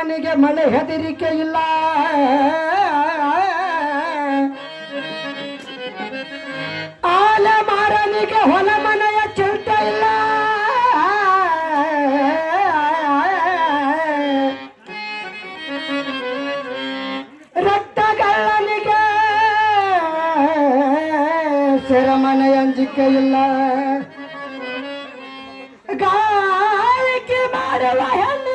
ಬಿದ್ದವನಿಗೆ ಮಳೆ ಹೆದರಿಕೆ ಇಲ್ಲ. ಆಲೆ ಮಾರನಿಗೆ ಹೊಲ ಮನೆಯ ಚಿಂತ ಇಲ್ಲ. ರಕ್ತಗಳ್ಳನಿಗೆ ಸೆರಮನೆಯ ಅಂಜಿಕೆ ಇಲ್ಲ. ಗಾಳಿಕೆ ಮಾರುವ ಹೆಣ್ಣಿಗೆ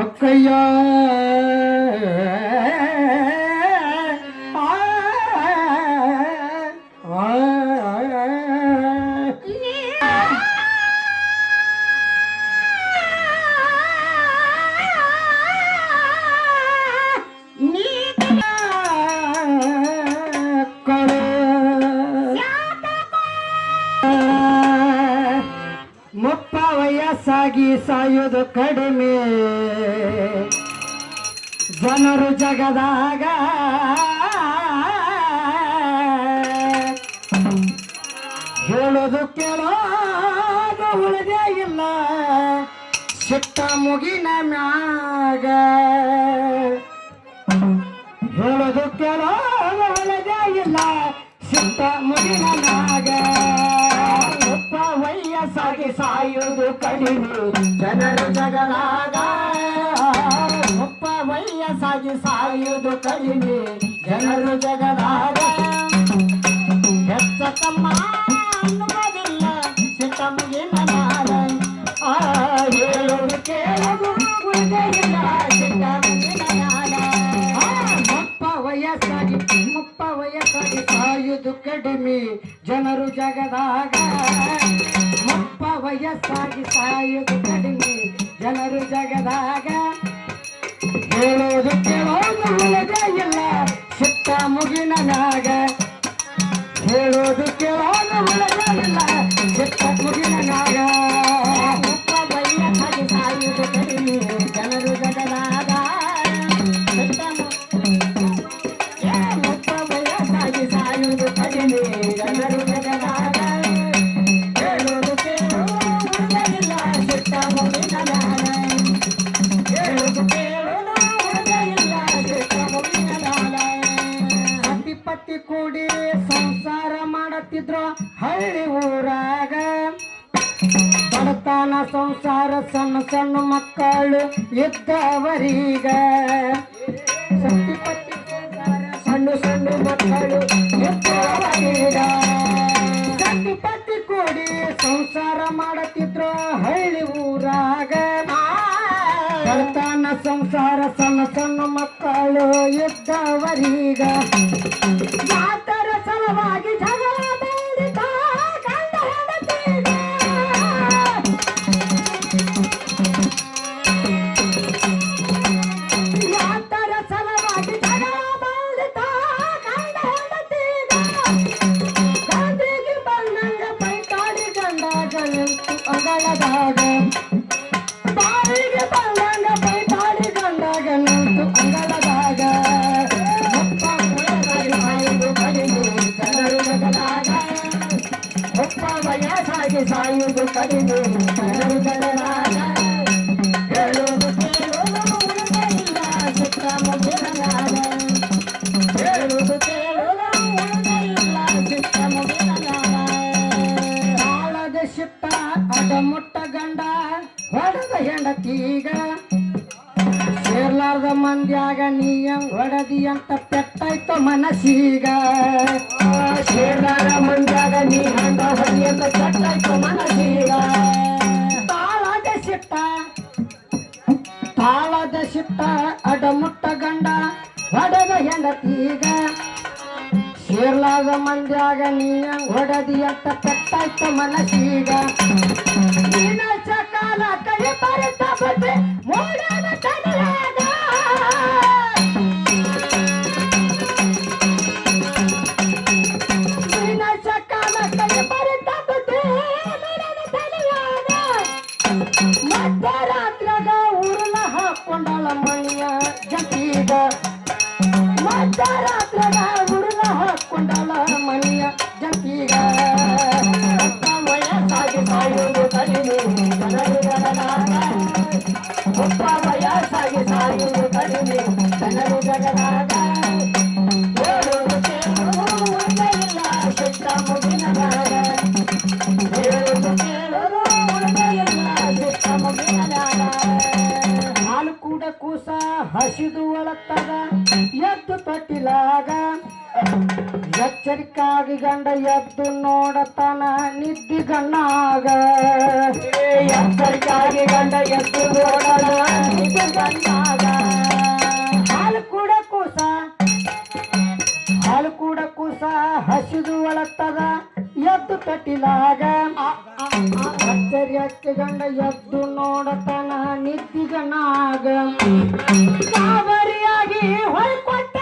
கொக்கையா முப்ப ವಯಸ್ಸಾಗಿ ಸಾಯೋದು ಕಡಿಮೆ. ಜನರು ಜಗದಾಗ ಹೇಳೋದು ಕೇಳೋದು ಉಳಿದೇ ಇಲ್ಲ. ಸಿಟ್ಟ ಮುಗಿನ ಮ್ಯಾಗ ಹೇಳೋದು ಕೇಳೋದು ಉಳಿದೇ ಇಲ್ಲ. ಸಿಟ್ಟ ಮುಗಿನ ಮ್ಯಾಗ ವಯಸ್ಸಾಗಿ ಸಾಯುವುದು ಕಡಿಮೆ. ಜನರು ಜಗಳಾಗ ಮುಪ್ಪ ವಯಸ್ಸಾಗಿ ಸಾಯೋದು ಕಡಿಮೆ. ಜನರು ಜಗಳಾಗ ಹೆಚ್ಚ ತಮ್ಮ ಕಡಿಮೆ ಜನರು ಜಗದಾಗ. ಮುಪ್ಪ ವಯಸ್ಸಾಗಿ ಸಾಯೋದು ಕಡಿಮೆ ಜನರು ಜಗದಾಗ. ಹೇಳೋದು ಕೇಳೋದು ಉಳಿದೇ ಇಲ್ಲ ಸುತ್ತ ಮುಗಿನ ಮ್ಯಾಗ. ಹೇಳೋದು ಕೇಳೋದು ಉಳಿದೇ ಇಲ್ಲ ಸುತ್ತ ಮುಗಿನ ಮ್ಯಾಗ. ಸಂಸಾರ ಹಳ್ಳಿ ಊರಾಗ. ಬಡತನ ಸಂಸಾರ ಸಣ್ಣ ಸಣ್ಣ ಮಕ್ಕಳು ಇದ್ದವರೀಗ. ಸಣ್ಣ ಸಣ್ಣ ಮಕ್ಕಳು ಇದ್ದವರೀಗ. ಪತಿ ಕೂಡಿ ಸಂಸಾರ ಮಾಡತ್ತಿದ್ರು ಹಳ್ಳಿ ಊರಾಗ. ಬಡತನ ಸಂಸಾರ ಸಣ್ಣ ಸಣ್ಣ ಮಕ್ಕಳು ಇದ್ದವರೀಗ. ಹೆಂಡತೀಗ ಸೇರ್ಲಾರ್ದ ಮಂದ್ಯಾಗ ನೀ ಹೆಂಗ್ ಹೊಡೆದಿ ಅಂತ ಪೆಟ್ಟಾಯ್ತು ಮನಸ್ಸೀಗ. ಸೇರ್ಲಾರ ಮಂದ್ಯಾಗ ನೀ ಹಂಡ ಹೊಡಿ ಅಂತ ಪೆಟ್ಟಾಯ್ತು ಸೇರ್ಲಾದ ಮಂದ್ಯಾಗ ನೀ ಹೆಂಗ್ ಹೊಡೆದಿ ಅಂತ ಪೆಟ್ಟಾಯ್ತು ಮನಸ್ಸೀಗ ನೀನ ಸಕಾಲ ಕೈ ಬರುತ್ತ ಬಂದೆ ಮೋಡದ ತಲೆಯಾಗ ನೀನ ಸಕಾಲ ಕೈ ಬರುತ್ತ ಬಂದೆ ಮೋಡದ ತಲೆಯಾಗ ಮಧ್ಯರಾತ್ರಾಗ ಉರುಳ ಹಾಕೊಂಡಳ ಮಣಿಯ ಜಂತೀಗ ಮಧ್ಯರಾತ್ರಾಗ ಉರುಳ ಹಾಕೊಂಡಳ ಮನೆಯ ಜಂತೀಗ ವಯಸ್ಸಾಗಿ ಸಾಯುವುದು ಕಡಿಮೆ ಒಬ್ಬ ವಯಸ್ಸಾಗಿ ಸಾಯುವುದು ಕಡಿಮೆ, ಜನರು ಜಗದಾಗ ಸಿಕ್ಕ ಮುಗಿನದಾಗ ಹೇಳುವುದು ಕೇಳುವುದು ಒಂದೇ ಇಲ್ಲ ಸಿಕ್ಕ ಮುಗಿನದಾಗ ಹಾಲು ಕೂಡ ಕೂಸ ಹಸಿದು ಒಳತದ ಎದ್ದು ತೊಟ್ಟಿಲಾಗ. ಎಚ್ಚರಿಕಾಗಿ ಗಂಡ ಎದ್ದು ನೋಡತನ ನಿದ್ದಿ ಗಣ್ಣಾಗ. ಎಚ್ಚರಿಕಾಗಿ ಗಂಡ ಎದ್ದು ನೋಡಲ ನಿದ್ದಿ ಗಣ್ಣಾಗ. ಹಾಲು ಕೂಡ ಕೂಸ, ಹಾಲು ಕೂಡ ಕೂಸ, ಹಸಿದು ಒಳತದ ಎದ್ದು ಕಟ್ಟಿಲಾಗ. ಎಚ್ಚರಿಯಕ್ಕೆ ಗಂಡ ಎದ್ದು ನೋಡತನ ನಿದ್ದಿ ಗಣ್ಣಾಗ. ಕಾವರಿಯಾಗಿ ಹೊಯ್ಕೊಟ್ಟ